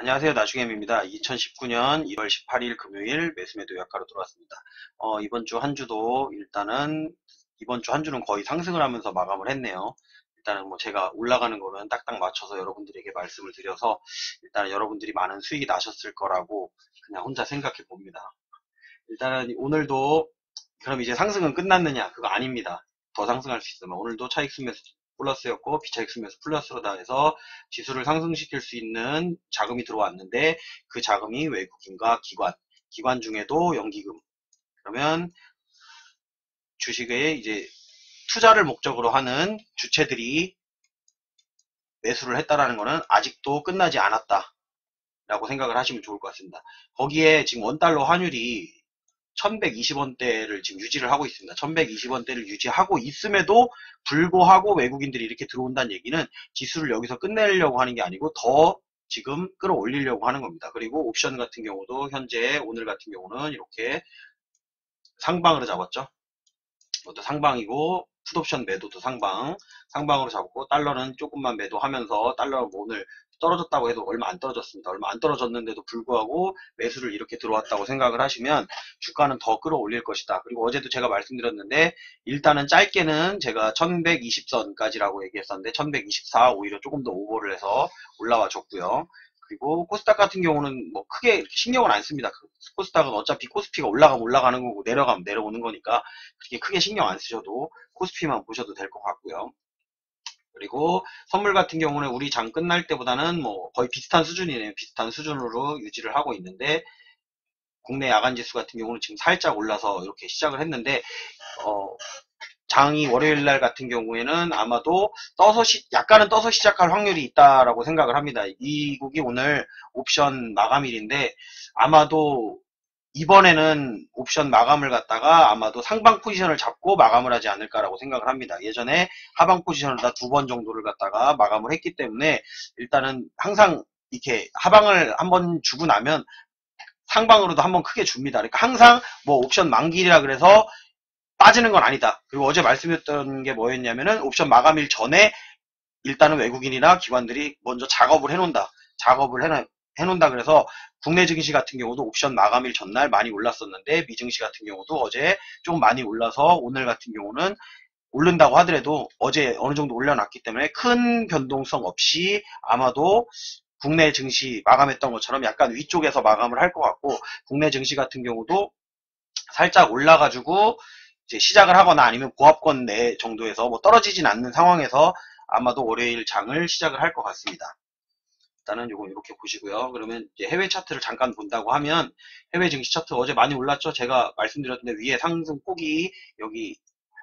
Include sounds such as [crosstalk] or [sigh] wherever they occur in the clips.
안녕하세요. 나중엠입니다. 2019년 1월 18일 금요일 매수매도 약가로 들어왔습니다. 어, 이번 주 한 주도 일단은 이번 주 한 주는 거의 상승을 하면서 마감을 했네요. 일단은 뭐 제가 올라가는 거는 딱딱 맞춰서 여러분들에게 말씀을 드려서 일단 여러분들이 많은 수익이 나셨을 거라고 그냥 혼자 생각해 봅니다. 일단은 오늘도 그럼 이제 상승은 끝났느냐? 그거 아닙니다. 더 상승할 수 있으면 오늘도 차익 수매수 플러스였고 비차익 수매수 플러스로다 해서 지수를 상승시킬 수 있는 자금이 들어왔는데 그 자금이 외국인과 기관, 기관 중에도 연기금. 그러면 주식에 이제 투자를 목적으로 하는 주체들이 매수를 했다라는 것은 아직도 끝나지 않았다. 라고 생각을 하시면 좋을 것 같습니다. 거기에 지금 원달러 환율이 1120원대를 지금 유지를 하고 있습니다. 1120원대를 유지하고 있음에도 불구하고 외국인들이 이렇게 들어온다는 얘기는 지수를 여기서 끝내려고 하는 게 아니고 더 지금 끌어올리려고 하는 겁니다. 그리고 옵션 같은 경우도 현재 오늘 같은 경우는 이렇게 상방으로 잡았죠. 이것도 상방이고 풋옵션 매도도 상방 상방으로 잡고 달러는 조금만 매도하면서 달러는 뭐 오늘 떨어졌다고 해도 얼마 안 떨어졌습니다. 얼마 안 떨어졌는데도 불구하고 매수를 이렇게 들어왔다고 생각을 하시면 주가는 더 끌어올릴 것이다. 그리고 어제도 제가 말씀드렸는데 일단은 짧게는 제가 1120선까지라고 얘기했었는데 1124 오히려 조금 더 오버를 해서 올라와 줬고요. 그리고 코스닥 같은 경우는 뭐 크게 신경을 안 씁니다. 그 코스닥은 어차피 코스피가 올라가면 올라가는 거고 내려가면 내려오는 거니까 그렇게 크게 신경 안 쓰셔도 코스피만 보셔도 될 것 같고요. 그리고 선물 같은 경우는 우리 장 끝날 때보다는 뭐 거의 비슷한 수준이네요. 비슷한 수준으로 유지를 하고 있는데 국내 야간 지수 같은 경우는 지금 살짝 올라서 이렇게 시작을 했는데 어, 장이 월요일 날 같은 경우에는 아마도 떠서 시, 약간은 떠서 시작할 확률이 있다라고 생각을 합니다. 미국이 오늘 옵션 마감일인데 아마도 이번에는 옵션 마감을 갖다가 아마도 상방 포지션을 잡고 마감을 하지 않을까라고 생각을 합니다. 예전에 하방 포지션을 다 두 번 정도를 갖다가 마감을 했기 때문에 일단은 항상 이렇게 하방을 한 번 주고 나면 상방으로도 한 번 크게 줍니다. 그러니까 항상 뭐 옵션 만기라 그래서 빠지는 건 아니다. 그리고 어제 말씀드렸던 게 뭐였냐면은 옵션 마감일 전에 일단은 외국인이나 기관들이 먼저 작업을 해놓는다. 작업을 해놔, 해놓는다 그래서 국내 증시 같은 경우도 옵션 마감일 전날 많이 올랐었는데 미증시 같은 경우도 어제 좀 많이 올라서 오늘 같은 경우는 오른다고 하더라도 어제 어느 정도 올려놨기 때문에 큰 변동성 없이 아마도 국내 증시 마감했던 것처럼 약간 위쪽에서 마감을 할 것 같고 국내 증시 같은 경우도 살짝 올라가지고 이제 시작을 하거나 아니면 고압권 내 정도에서 뭐 떨어지진 않는 상황에서 아마도 월요일 장을 시작을 할 것 같습니다. 일단은 요거 이렇게 보시고요. 그러면 해외 차트를 잠깐 본다고 하면 해외 증시 차트 어제 많이 올랐죠. 제가 말씀드렸는데 위에 상승 폭이 여기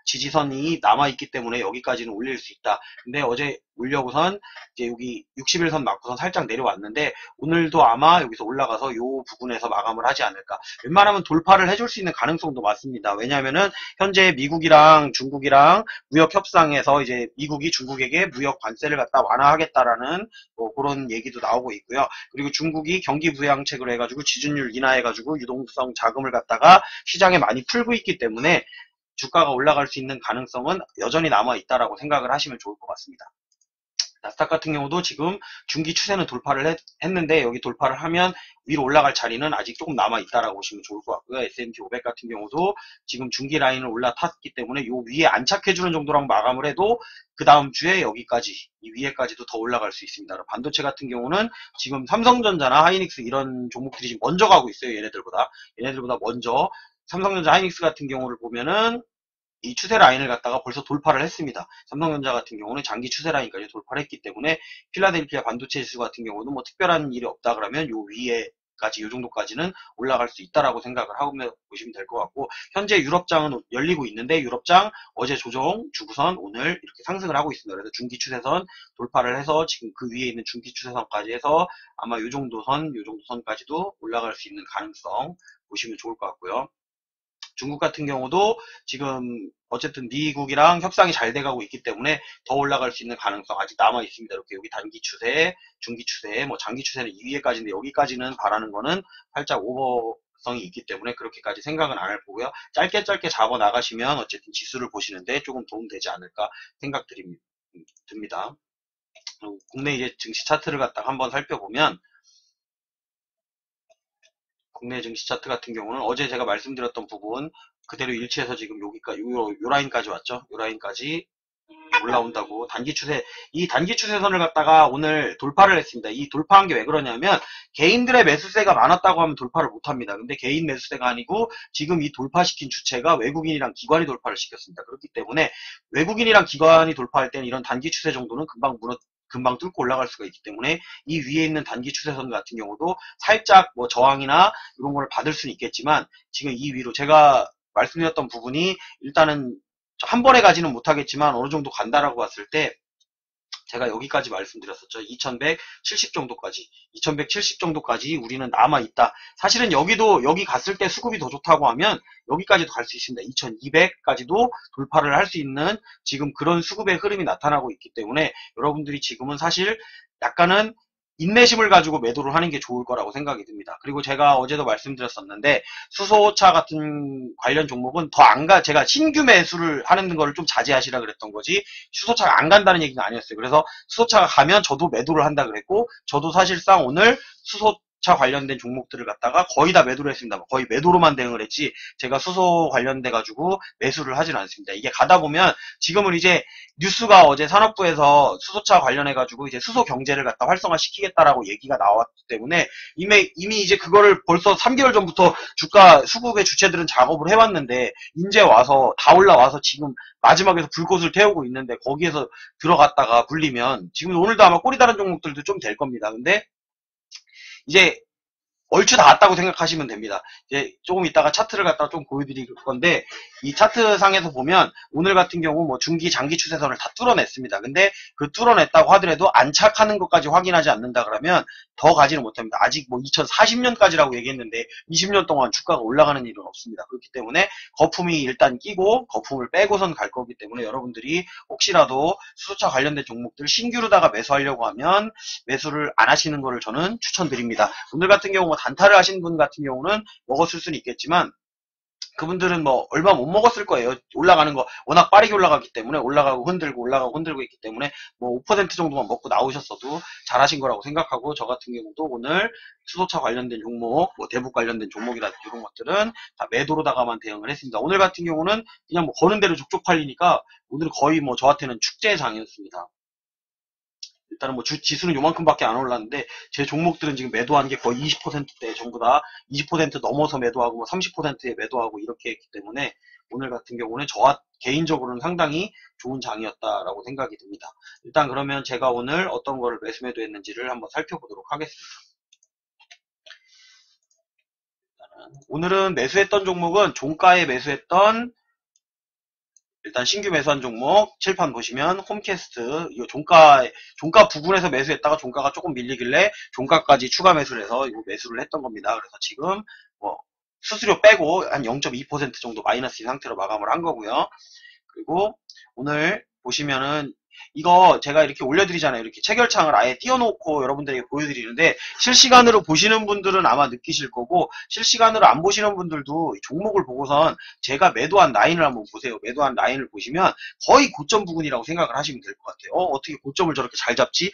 지지선이 남아있기 때문에 여기까지는 올릴 수 있다. 근데 어제 올려고선 이제 여기 61선 맞고선 살짝 내려왔는데 오늘도 아마 여기서 올라가서 요 부분에서 마감을 하지 않을까. 웬만하면 돌파를 해줄 수 있는 가능성도 많습니다. 왜냐하면은 현재 미국이랑 중국이랑 무역 협상에서 이제 미국이 중국에게 무역 관세를 갖다 완화하겠다라는 뭐 그런 얘기도 나오고 있고요. 그리고 중국이 경기 부양책으로 해가지고 지준율 인하해가지고 유동성 자금을 갖다가 시장에 많이 풀고 있기 때문에 주가가 올라갈 수 있는 가능성은 여전히 남아 있다라고 생각을 하시면 좋을 것 같습니다. 나스닥 같은 경우도 지금 중기 추세는 돌파를 했, 는데 여기 돌파를 하면 위로 올라갈 자리는 아직 조금 남아 있다라고 보시면 좋을 것 같고요. S&P 500 같은 경우도 지금 중기 라인을 올라탔기 때문에 요 위에 안착해주는 정도랑 마감을 해도 그 다음 주에 여기까지 이 위에까지도 더 올라갈 수 있습니다. 반도체 같은 경우는 지금 삼성전자나 하이닉스 이런 종목들이 지금 먼저 가고 있어요. 얘네들보다 얘네들보다 먼저 삼성전자 하이닉스 같은 경우를 보면은 이 추세 라인을 갖다가 벌써 돌파를 했습니다. 삼성전자 같은 경우는 장기 추세 라인까지 돌파를 했기 때문에 필라델피아 반도체 지수 같은 경우는 뭐 특별한 일이 없다 그러면 요 위에 까지 요 정도까지는 올라갈 수 있다라고 생각을 하고 보시면 될 것 같고 현재 유럽장은 열리고 있는데 유럽장 어제 조정 주구선 오늘 이렇게 상승을 하고 있습니다. 그래서 중기 추세선 돌파를 해서 지금 그 위에 있는 중기 추세선까지 해서 아마 요 정도 선, 요 정도 선까지도 올라갈 수 있는 가능성 보시면 좋을 것 같고요. 중국 같은 경우도 지금 어쨌든 미국이랑 협상이 잘 돼가고 있기 때문에 더 올라갈 수 있는 가능성 아직 남아 있습니다. 이렇게 여기 단기 추세, 중기 추세, 뭐 장기 추세는 2위에까지인데 여기까지는 바라는 거는 살짝 오버 성이 있기 때문에 그렇게까지 생각은 안 할 거고요. 짧게 짧게 잡아 나가시면 어쨌든 지수를 보시는데 조금 도움되지 않을까 생각 듭니다. 국내 이제 증시 차트를 갖다가 한번 살펴보면 국내 증시 차트 같은 경우는 어제 제가 말씀드렸던 부분 그대로 일치해서 지금 여기까지 요, 요 라인까지 왔죠. 요 라인까지 올라온다고 단기 추세 이 단기 추세선을 갖다가 오늘 돌파를 했습니다. 이 돌파한 게 왜 그러냐면 개인들의 매수세가 많았다고 하면 돌파를 못 합니다. 근데 개인 매수세가 아니고 지금 이 돌파시킨 주체가 외국인이랑 기관이 돌파를 시켰습니다. 그렇기 때문에 외국인이랑 기관이 돌파할 때는 이런 단기 추세 정도는 금방 무너 금방 뚫고 올라갈 수가 있기 때문에 이 위에 있는 단기 추세선 같은 경우도 살짝 뭐 저항이나 이런 걸 받을 수는 있겠지만 지금 이 위로 제가 말씀드렸던 부분이 일단은 한 번에 가지는 못하겠지만 어느 정도 간다라고 봤을 때 제가 여기까지 말씀드렸었죠. 2170 정도까지 2170 정도까지 우리는 남아있다. 사실은 여기도 여기 갔을 때 수급이 더 좋다고 하면 여기까지도 갈 수 있습니다. 2200까지도 돌파를 할 수 있는 지금 그런 수급의 흐름이 나타나고 있기 때문에 여러분들이 지금은 사실 약간은 인내심을 가지고 매도를 하는 게 좋을 거라고 생각이 듭니다. 그리고 제가 어제도 말씀드렸었는데 수소차 같은 관련 종목은 더 안 가, 제가 신규 매수를 하는 거를 좀 자제하시라 그랬던 거지 수소차가 안 간다는 얘기는 아니었어요. 그래서 수소차가 가면 저도 매도를 한다 그랬고 저도 사실상 오늘 수소 차 관련된 종목들을 갖다가 거의 다 매도를 했습니다. 거의 매도로만 대응을 했지 제가 수소 관련돼 가지고 매수를 하지는 않습니다. 이게 가다 보면 지금은 이제 뉴스가 어제 산업부에서 수소차 관련해 가지고 이제 수소 경제를 갖다 활성화 시키겠다라고 얘기가 나왔기 때문에 이미 이미 이제 그거를 벌써 3개월 전부터 주가 수급의 주체들은 작업을 해 왔는데 이제 와서 다 올라와서 지금 마지막에서 불꽃을 태우고 있는데 거기에서 들어갔다가 불리면 지금 오늘도 아마 꼬리 다른 종목들도 좀 될 겁니다. 근데 이제 얼추 다 왔다고 생각하시면 됩니다. 이제 조금 이따가 차트를 갖다 좀 보여드릴 건데 이 차트 상에서 보면 오늘 같은 경우 뭐 중기 장기 추세선을 다 뚫어냈습니다. 근데 그 뚫어냈다고 하더라도 안착하는 것까지 확인하지 않는다 그러면 더 가지는 못합니다. 아직 뭐 2040년까지라고 얘기했는데 20년 동안 주가가 올라가는 일은 없습니다. 그렇기 때문에 거품이 일단 끼고 거품을 빼고선 갈 거기 때문에 여러분들이 혹시라도 수소차 관련된 종목들 신규로다가 매수하려고 하면 매수를 안 하시는 것을 저는 추천드립니다. 오늘 같은 경우 단타를 하신 분 같은 경우는 먹었을 수는 있겠지만 그분들은 뭐 얼마 못 먹었을 거예요. 올라가는 거 워낙 빠르게 올라가기 때문에 올라가고 흔들고 올라가고 흔들고 있기 때문에 뭐 5% 정도만 먹고 나오셨어도 잘하신 거라고 생각하고 저 같은 경우도 오늘 수소차 관련된 종목, 뭐 대북 관련된 종목이라든지 이런 것들은 다 매도로다가만 대응을 했습니다. 오늘 같은 경우는 그냥 뭐 거는 대로 족족 팔리니까 오늘 거의 뭐 저한테는 축제장이었습니다. 일단은 뭐 주, 지수는 요만큼밖에 안 올랐는데 제 종목들은 지금 매도한 게 거의 20%대 전부 다 20% 넘어서 매도하고 뭐 30%에 매도하고 이렇게 했기 때문에 오늘 같은 경우는 저 개인적으로는 상당히 좋은 장이었다라고 생각이 듭니다. 일단 그러면 제가 오늘 어떤 거를 매수 매도했는지를 한번 살펴보도록 하겠습니다. 오늘은 매수했던 종목은 종가에 매수했던 일단 신규 매수한 종목 칠판 보시면 홈캐스트 이 종가 종가 부분에서 매수했다가 종가가 조금 밀리길래 종가까지 추가 매수를 해서 이거 매수를 했던 겁니다. 그래서 지금 뭐 수수료 빼고 한 0.2% 정도 마이너스인 상태로 마감을 한 거고요. 그리고 오늘 보시면은 이거 제가 이렇게 올려드리잖아요. 이렇게 체결창을 아예 띄워놓고 여러분들에게 보여드리는데 실시간으로 보시는 분들은 아마 느끼실 거고 실시간으로 안 보시는 분들도 종목을 보고선 제가 매도한 라인을 한번 보세요. 매도한 라인을 보시면 거의 고점 부분이라고 생각을 하시면 될 것 같아요. 어, 어떻게 고점을 저렇게 잘 잡지?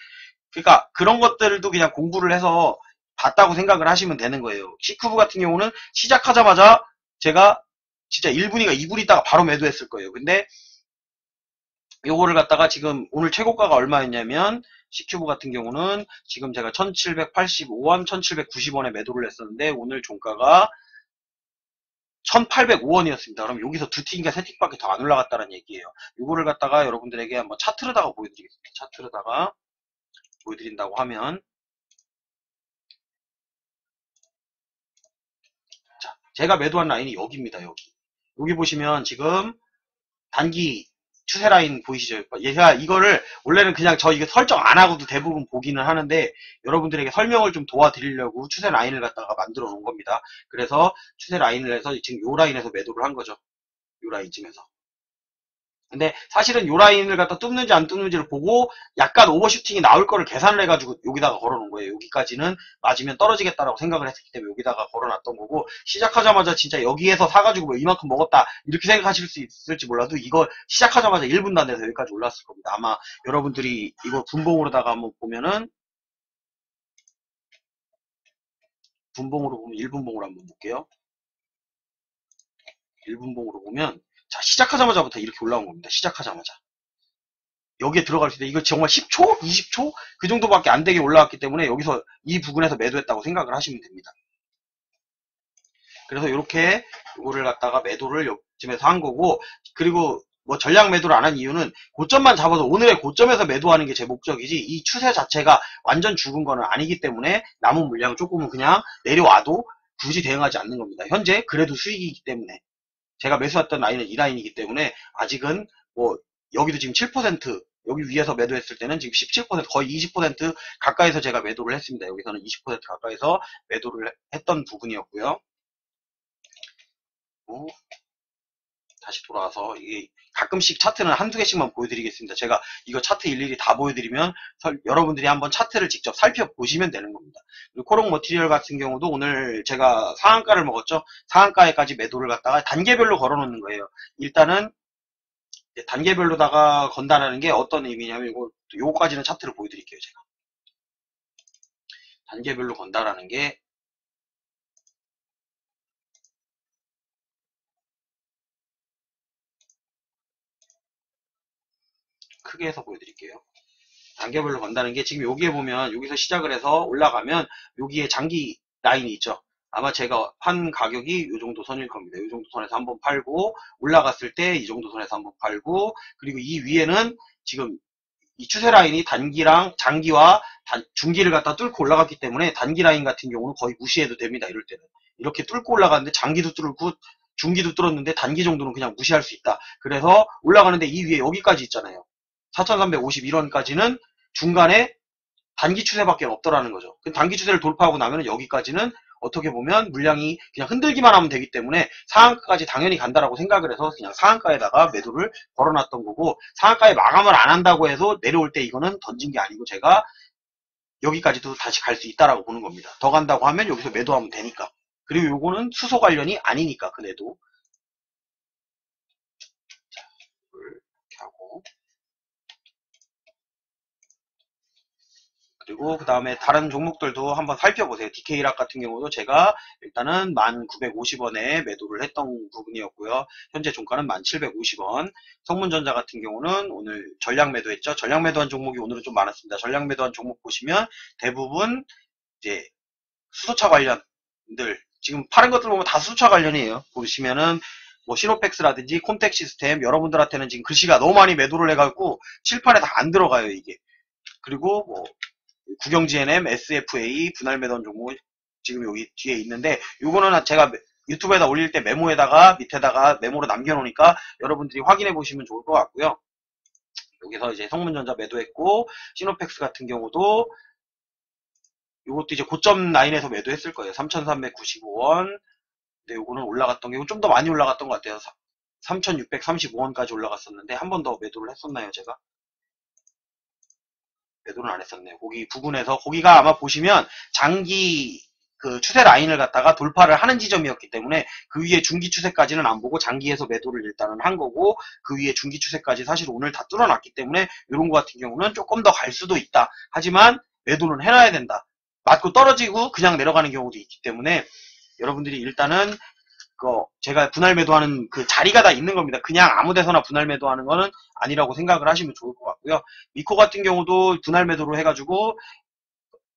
그러니까 그런 것들도 그냥 공부를 해서 봤다고 생각을 하시면 되는 거예요. 시크브 같은 경우는 시작하자마자 제가 진짜 1분이가 2분 있다가 바로 매도했을 거예요. 근데 요거를 갖다가 지금 오늘 최고가가 얼마였냐면 C큐브 같은 경우는 지금 제가 1785원, 1790원에 매도를 했었는데 오늘 종가가 1805원이었습니다. 그럼 여기서 두 틱인가 세 틱밖에 더 안 올라갔다는 얘기예요. 요거를 갖다가 여러분들에게 한번 차트로다가 보여드리겠습니다. 차트로다가 보여드린다고 하면 자, 제가 매도한 라인이 여기입니다. 여기. 여기 보시면 지금 단기 추세 라인 보이시죠? 얘가 이거를 원래는 그냥 저 이거 설정 안 하고도 대부분 보기는 하는데 여러분들에게 설명을 좀 도와드리려고 추세 라인을 갖다가 만들어 놓은 겁니다. 그래서 추세 라인을 해서 지금 요 라인에서 매도를 한 거죠. 요 라인쯤에서. 근데 사실은 요 라인을 갖다 뚫는지 안 뚫는지를 보고 약간 오버슈팅이 나올 거를 계산을 해가지고 여기다가 걸어놓은 거예요. 여기까지는 맞으면 떨어지겠다라고 생각을 했기 때문에 여기다가 걸어놨던 거고 시작하자마자 진짜 여기에서 사가지고 뭐 이만큼 먹었다 이렇게 생각하실 수 있을지 몰라도 이거 시작하자마자 1분도 안 돼서 여기까지 올랐을 겁니다. 아마 여러분들이 이거 분봉으로다가 한번 보면은 분봉으로 보면 1분봉으로 한번 볼게요. 1분봉으로 보면 자 시작하자마자부터 이렇게 올라온 겁니다. 시작하자마자. 여기에 들어갈 수 있다. 이거 정말 10초? 20초? 그 정도밖에 안 되게 올라왔기 때문에 여기서 이 부분에서 매도했다고 생각을 하시면 됩니다. 그래서 이렇게 이거를 갖다가 매도를 요쯤에서 한 거고 그리고 뭐 전략 매도를 안 한 이유는 고점만 잡아서 오늘의 고점에서 매도하는 게 제 목적이지 이 추세 자체가 완전 죽은 거는 아니기 때문에 남은 물량은 조금은 그냥 내려와도 굳이 대응하지 않는 겁니다. 현재 그래도 수익이기 때문에 제가 매수했던 라인은 이 라인이기 때문에 아직은 뭐 여기도 지금 7% 여기 위에서 매도했을 때는 지금 17% 거의 20% 가까이서 제가 매도를 했습니다. 여기서는 20% 가까이서 매도를 했던 부분이었고요. 어? 다시 돌아와서 이게 가끔씩 차트는 한두 개씩만 보여드리겠습니다. 제가 이거 차트 일일이 다 보여드리면 설, 여러분들이 한번 차트를 직접 살펴보시면 되는 겁니다. 그리고 코롱 머티리얼 같은 경우도 오늘 제가 상한가를 먹었죠. 상한가에까지 매도를 갖다가 단계별로 걸어놓는 거예요. 일단은 단계별로다가 건다라는 게 어떤 의미냐면 이거 요거까지는 차트를 보여드릴게요. 제가 단계별로 건다라는 게 크게 해서 보여드릴게요. 단계별로 건다는 게 지금 여기에 보면 여기서 시작을 해서 올라가면 여기에 장기 라인이 있죠. 아마 제가 한 가격이 이 정도 선일 겁니다. 이 정도 선에서 한번 팔고 올라갔을 때 이 정도 선에서 한번 팔고 그리고 이 위에는 지금 이 추세 라인이 단기랑 장기와 단, 중기를 갖다 뚫고 올라갔기 때문에 단기 라인 같은 경우는 거의 무시해도 됩니다. 이럴 때는 이렇게 뚫고 올라갔는데 장기도 뚫고 중기도 뚫었는데 단기 정도는 그냥 무시할 수 있다. 그래서 올라가는데 이 위에 여기까지 있잖아요. 4,351원까지는 중간에 단기 추세밖에 없더라는 거죠. 그 단기 추세를 돌파하고 나면 여기까지는 어떻게 보면 물량이 그냥 흔들기만 하면 되기 때문에 상한가까지 당연히 간다라고 생각을 해서 그냥 상한가에다가 매도를 걸어놨던 거고 상한가에 마감을 안 한다고 해서 내려올 때 이거는 던진 게 아니고 제가 여기까지도 다시 갈 수 있다라고 보는 겁니다. 더 간다고 하면 여기서 매도하면 되니까. 그리고 요거는 수소 관련이 아니니까 그 내도. 자, 이렇게 하고 그리고 그 다음에 다른 종목들도 한번 살펴보세요. DK락 같은 경우도 제가 일단은 1950원에 매도를 했던 부분이었고요. 현재 종가는 1750원. 성문전자 같은 경우는 오늘 전량 매도했죠. 전량 매도한 종목이 오늘은 좀 많았습니다. 전량 매도한 종목 보시면 대부분 이제 수소차 관련들 지금 파는 것들 보면 다 수소차 관련이에요. 보시면은 뭐 시노팩스라든지 콘택 시스템 여러분들한테는 지금 글씨가 너무 많이 매도를 해갖고 칠판에 다 안 들어가요 이게. 그리고 뭐 구경GNM, SFA, 분할 매도한 종목 지금 여기 뒤에 있는데 요거는 제가 유튜브에다 올릴 때 메모에다가 밑에다가 메모로 남겨놓으니까 여러분들이 확인해 보시면 좋을 것 같고요. 여기서 이제 성문전자 매도했고 시노팩스 같은 경우도 이것도 이제 고점 라인에서 매도했을 거예요. 3,395원. 근데 요거는 올라갔던 게 좀 더 많이 올라갔던 것 같아요. 3,635원까지 올라갔었는데 한 번 더 매도를 했었나요, 제가? 매도는 안 했었네요. 거기 부분에서 거기가 아마 보시면 장기 그 추세 라인을 갖다가 돌파를 하는 지점이었기 때문에 그 위에 중기 추세까지는 안 보고 장기에서 매도를 일단은 한 거고 그 위에 중기 추세까지 사실 오늘 다 뚫어놨기 때문에 이런 거 같은 경우는 조금 더 갈 수도 있다. 하지만 매도는 해놔야 된다. 맞고 떨어지고 그냥 내려가는 경우도 있기 때문에 여러분들이 일단은 그 제가 분할 매도하는 그 자리가 다 있는 겁니다. 그냥 아무 데서나 분할 매도하는 거는 아니라고 생각을 하시면 좋을 것 같 고요. 미코 같은 경우도 분할 매도로 해가지고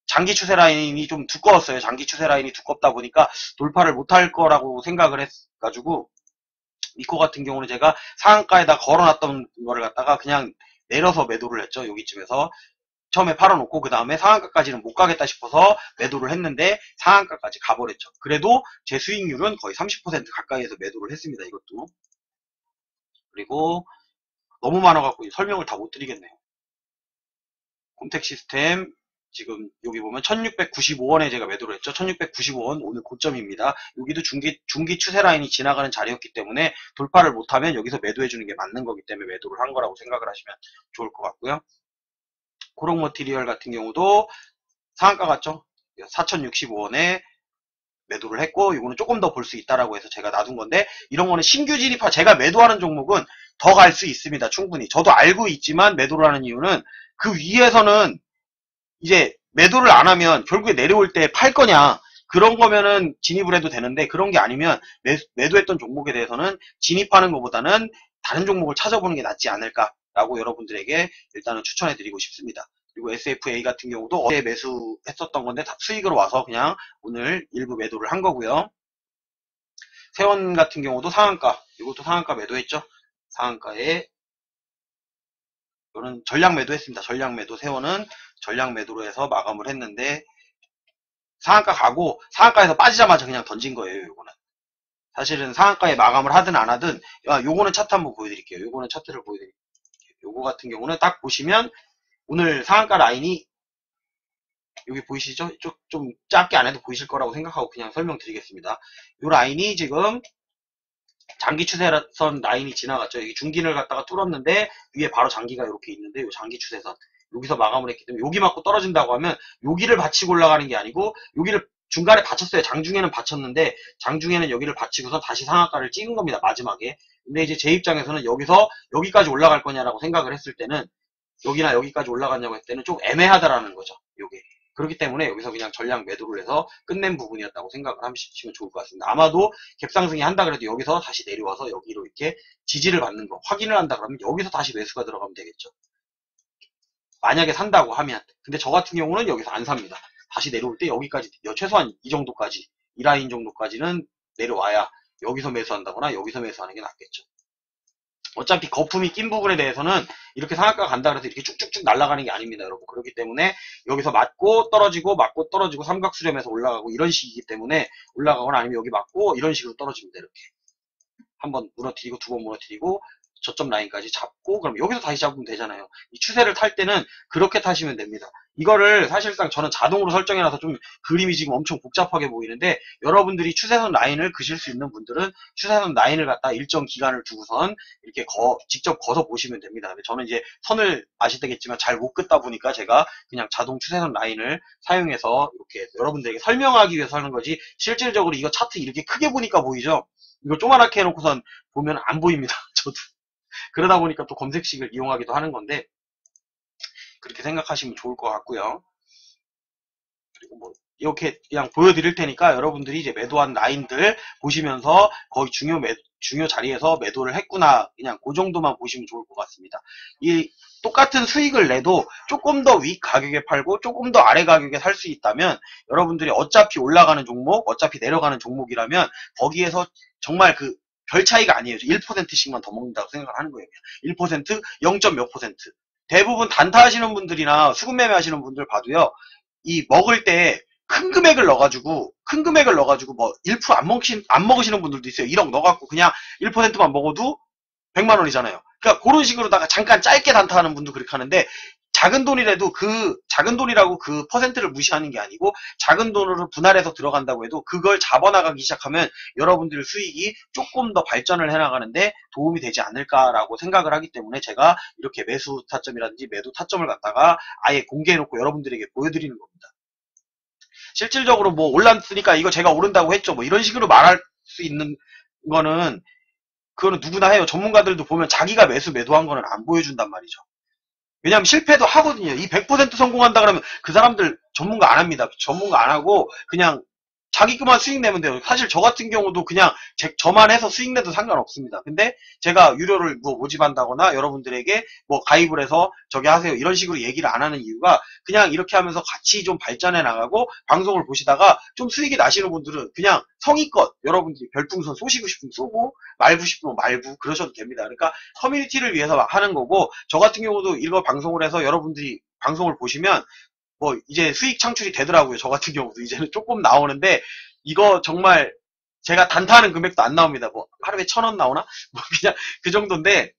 장기 추세 라인이 좀 두꺼웠어요. 장기 추세 라인이 두껍다 보니까 돌파를 못할 거라고 생각을 해가지고 미코 같은 경우는 제가 상한가에다 걸어놨던 거를 갖다가 그냥 내려서 매도를 했죠. 여기쯤에서 처음에 팔아놓고 그 다음에 상한가까지는 못 가겠다 싶어서 매도를 했는데 상한가까지 가버렸죠. 그래도 제 수익률은 거의 30% 가까이에서 매도를 했습니다. 이것도. 그리고 너무 많아갖고 설명을 다 못 드리겠네요. 콤텍 시스템 지금 여기 보면 1695원에 제가 매도를 했죠. 1695원 오늘 고점입니다. 여기도 중기, 중기 추세 라인이 지나가는 자리였기 때문에 돌파를 못하면 여기서 매도해 주는 게 맞는 거기 때문에 매도를 한 거라고 생각을 하시면 좋을 것 같고요. 고록 머티리얼 같은 경우도 상한가 같죠? 4,065원에 매도를 했고 이거는 조금 더 볼 수 있다라고 해서 제가 놔둔 건데 이런 거는 신규 진입하 제가 매도하는 종목은 더 갈 수 있습니다. 충분히. 저도 알고 있지만 매도를 하는 이유는 그 위에서는 이제 매도를 안 하면 결국에 내려올 때 팔 거냐 그런 거면은 진입을 해도 되는데 그런 게 아니면 매, 매도했던 종목에 대해서는 진입하는 것보다는 다른 종목을 찾아보는 게 낫지 않을까라고 여러분들에게 일단은 추천해 드리고 싶습니다. 그리고 SFA 같은 경우도 어제 매수했었던 건데 수익으로 와서 그냥 오늘 일부 매도를 한 거고요. 세원 같은 경우도 상한가, 이것도 상한가 매도했죠. 상한가에 이거는 전량 매도했습니다. 전량 매도 세원은 전량 매도로 해서 마감을 했는데 상한가 가고 상한가에서 빠지자마자 그냥 던진 거예요. 요거는 사실은 상한가에 마감을 하든 안 하든 아, 요거는 차트 한번 보여드릴게요. 요거는 차트를 보여드릴게요. 요거 같은 경우는 딱 보시면 오늘 상한가 라인이 여기 보이시죠? 좀, 좀 작게 안 해도 보이실 거라고 생각하고 그냥 설명드리겠습니다. 요 라인이 지금 장기 추세선 라인이 지나갔죠. 여기 중긴을 갖다가 뚫었는데 위에 바로 장기가 이렇게 있는데 요 장기 추세선 여기서 마감을 했기 때문에 여기 맞고 떨어진다고 하면 여기를 받치고 올라가는 게 아니고 여기를 중간에 받쳤어요. 장중에는 받쳤는데 장중에는 여기를 받치고서 다시 상한가를 찍은 겁니다. 마지막에. 근데 이제 제 입장에서는 여기서 여기까지 올라갈 거냐라고 생각을 했을 때는 여기나 여기까지 올라갔냐고 했을 때는 좀 애매하다라는 거죠. 요게. 그렇기 때문에 여기서 그냥 전량 매도를 해서 끝낸 부분이었다고 생각을 하시면 좋을 것 같습니다. 아마도 갭상승이 한다 그래도 여기서 다시 내려와서 여기로 이렇게 지지를 받는 거 확인을 한다 그러면 여기서 다시 매수가 들어가면 되겠죠. 만약에 산다고 하면 근데 저 같은 경우는 여기서 안 삽니다. 다시 내려올 때 여기까지 최소한 이 정도까지 이 라인 정도까지는 내려와야 여기서 매수한다거나 여기서 매수하는 게 낫겠죠. 어차피 거품이 낀 부분에 대해서는 이렇게 상한가 간다 그래서 이렇게 쭉쭉쭉 날아가는 게 아닙니다, 여러분. 그렇기 때문에 여기서 맞고 떨어지고 맞고 떨어지고 삼각 수렴해서 올라가고 이런 식이기 때문에 올라가거나 아니면 여기 맞고 이런 식으로 떨어집니다, 이렇게. 한 번 무너뜨리고 두 번 무너뜨리고 저점 라인까지 잡고 그럼 여기서 다시 잡으면 되잖아요. 이 추세를 탈 때는 그렇게 타시면 됩니다. 이거를 사실상 저는 자동으로 설정해놔서 좀 그림이 지금 엄청 복잡하게 보이는데 여러분들이 추세선 라인을 그실 수 있는 분들은 추세선 라인을 갖다 일정 기간을 두고선 이렇게 거, 직접 거서 보시면 됩니다. 저는 이제 선을 아시겠지만 잘 못 긋다 보니까 제가 그냥 자동 추세선 라인을 사용해서 이렇게 여러분들에게 설명하기 위해서 하는 거지 실질적으로 이거 차트 이렇게 크게 보니까 보이죠? 이거 조그맣게 해놓고선 보면 안 보입니다. [laughs] 저도. 그러다 보니까 또 검색식을 이용하기도 하는 건데 그렇게 생각하시면 좋을 것 같고요. 그리고 뭐 이렇게 그냥 보여드릴 테니까 여러분들이 이제 매도한 라인들 보시면서 거의 중요 매, 중요 자리에서 매도를 했구나 그냥 그 정도만 보시면 좋을 것 같습니다. 이 똑같은 수익을 내도 조금 더 위 가격에 팔고 조금 더 아래 가격에 살 수 있다면 여러분들이 어차피 올라가는 종목 어차피 내려가는 종목이라면 거기에서 정말 그 별 차이가 아니에요. 1%씩만 더 먹는다고 생각을 하는 거예요. 1%, 0. 몇 퍼센트. 대부분 단타 하시는 분들이나 수급 매매 하시는 분들 봐도요. 이 먹을 때 큰 금액을 넣어가지고 큰 금액을 넣어가지고 뭐 1%안 먹으신 안 먹으시는 분들도 있어요. 1억 넣어갖고 그냥 1%만 먹어도 100만 원이잖아요. 그러니까 그런 식으로다가 잠깐 짧게 단타하는 분도 그렇게 하는데 작은 돈이라도 그 작은 돈이라고 그 퍼센트를 무시하는 게 아니고 작은 돈으로 분할해서 들어간다고 해도 그걸 잡아나가기 시작하면 여러분들 수익이 조금 더 발전을 해나가는데 도움이 되지 않을까라고 생각을 하기 때문에 제가 이렇게 매수 타점이라든지 매도 타점을 갖다가 아예 공개해놓고 여러분들에게 보여드리는 겁니다. 실질적으로 뭐 올랐으니까 이거 제가 오른다고 했죠. 뭐 이런 식으로 말할 수 있는 거는 그거는 누구나 해요. 전문가들도 보면 자기가 매수 매도한 거는 안 보여준단 말이죠. 왜냐하면 실패도 하거든요. 이 100% 성공한다 그러면 그 사람들 전문가 안 합니다. 전문가 안 하고 그냥 자기 그만 수익 내면 돼요. 사실 저 같은 경우도 그냥 제, 저만 해서 수익 내도 상관없습니다. 근데 제가 유료를 뭐 모집한다거나 여러분들에게 뭐 가입을 해서 저기 하세요. 이런 식으로 얘기를 안 하는 이유가 그냥 이렇게 하면서 같이 좀 발전해 나가고 방송을 보시다가 좀 수익이 나시는 분들은 그냥 성의껏 여러분들이 별풍선 쏘시고 싶으면 쏘고 말고 싶으면 말고 그러셔도 됩니다. 그러니까 커뮤니티를 위해서 하는 거고 저 같은 경우도 이거 방송을 해서 여러분들이 방송을 보시면 뭐 이제 수익 창출이 되더라고요. 저 같은 경우도 이제는 조금 나오는데 이거 정말 제가 단타하는 금액도 안 나옵니다. 뭐 하루에 천 원 나오나? [laughs] 뭐 그냥 그 정도인데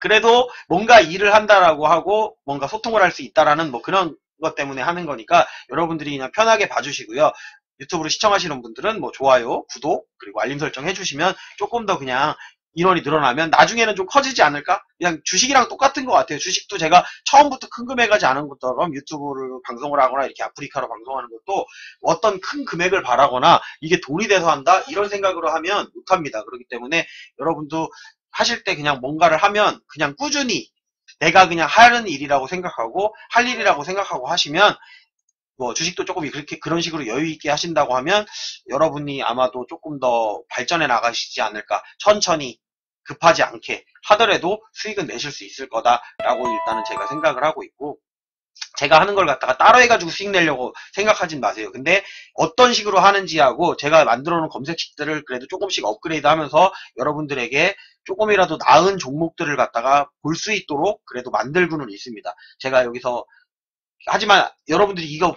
그래도 뭔가 일을 한다라고 하고 뭔가 소통을 할 수 있다라는 뭐 그런 것 때문에 하는 거니까 여러분들이 그냥 편하게 봐주시고요. 유튜브로 시청하시는 분들은 뭐 좋아요, 구독, 그리고 알림 설정 해주시면 조금 더 그냥 인원이 늘어나면 나중에는 좀 커지지 않을까? 그냥 주식이랑 똑같은 것 같아요. 주식도 제가 처음부터 큰 금액하지 않은 것처럼 유튜브를 방송을 하거나 이렇게 아프리카로 방송하는 것도 어떤 큰 금액을 바라거나 이게 돈이 돼서 한다? 이런 생각으로 하면 못합니다. 그렇기 때문에 여러분도 하실 때 그냥 뭔가를 하면 그냥 꾸준히 내가 그냥 하는 일이라고 생각하고 할 일이라고 생각하고 하시면 뭐 주식도 조금 그렇게 그런 식으로 여유 있게 하신다고 하면 여러분이 아마도 조금 더 발전해 나가시지 않을까 천천히 급하지 않게 하더라도 수익은 내실 수 있을 거다라고 일단은 제가 생각을 하고 있고 제가 하는 걸 갖다가 따로 해가지고 수익 내려고 생각하진 마세요. 근데 어떤 식으로 하는지하고 제가 만들어 놓은 검색식들을 그래도 조금씩 업그레이드 하면서 여러분들에게 조금이라도 나은 종목들을 갖다가 볼 수 있도록 그래도 만들고는 있습니다. 제가 여기서 하지만 여러분들이 이거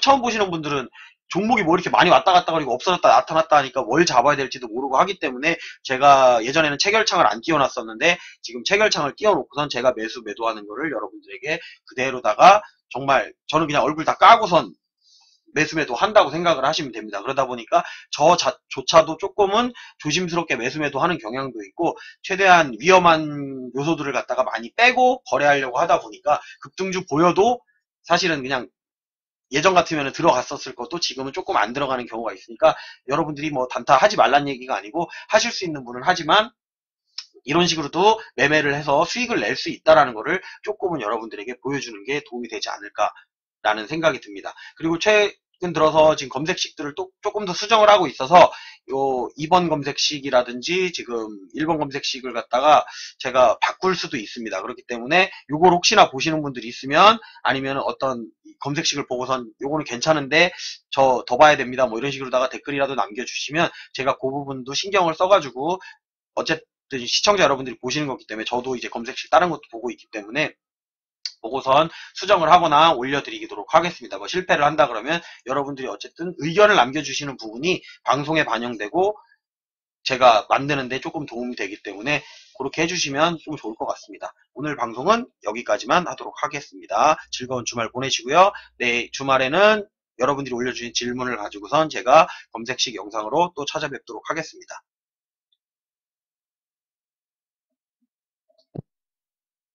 처음 보시는 분들은 종목이 뭐 이렇게 많이 왔다 갔다 그리고 없어졌다 나타났다 하니까 뭘 잡아야 될지도 모르고 하기 때문에 제가 예전에는 체결창을 안 띄워놨었는데 지금 체결창을 띄워놓고선 제가 매수 매도하는 거를 여러분들에게 그대로다가 정말 저는 그냥 얼굴 다 까고선 매수 매도 한다고 생각을 하시면 됩니다. 그러다 보니까 저 조차도 조금은 조심스럽게 매수 매도 하는 경향도 있고 최대한 위험한 요소들을 갖다가 많이 빼고 거래하려고 하다 보니까 급등주 보여도 사실은 그냥 예전 같으면 들어갔었을 것도 지금은 조금 안 들어가는 경우가 있으니까 여러분들이 뭐 단타 하지 말란 얘기가 아니고 하실 수 있는 분은 하지만 이런 식으로도 매매를 해서 수익을 낼 수 있다라는 것을 조금은 여러분들에게 보여주는 게 도움이 되지 않을까라는 생각이 듭니다. 그리고 최 근 들어서 지금 검색식들을 또 조금 더 수정을 하고 있어서 요 2번 검색식이라든지 지금 1번 검색식을 갖다가 제가 바꿀 수도 있습니다. 그렇기 때문에 요걸 혹시나 보시는 분들이 있으면 아니면 어떤 검색식을 보고선 요거는 괜찮은데 저 더 봐야 됩니다. 뭐 이런 식으로다가 댓글이라도 남겨주시면 제가 그 부분도 신경을 써가지고 어쨌든 시청자 여러분들이 보시는 거기 때문에 저도 이제 검색식 다른 것도 보고 있기 때문에 보고선 수정을 하거나 올려드리도록 하겠습니다. 뭐 실패를 한다 그러면 여러분들이 어쨌든 의견을 남겨주시는 부분이 방송에 반영되고 제가 만드는데 조금 도움이 되기 때문에 그렇게 해주시면 좀 좋을 것 같습니다. 오늘 방송은 여기까지만 하도록 하겠습니다. 즐거운 주말 보내시고요. 네, 주말에는 여러분들이 올려주신 질문을 가지고선 제가 검색식 영상으로 또 찾아뵙도록 하겠습니다.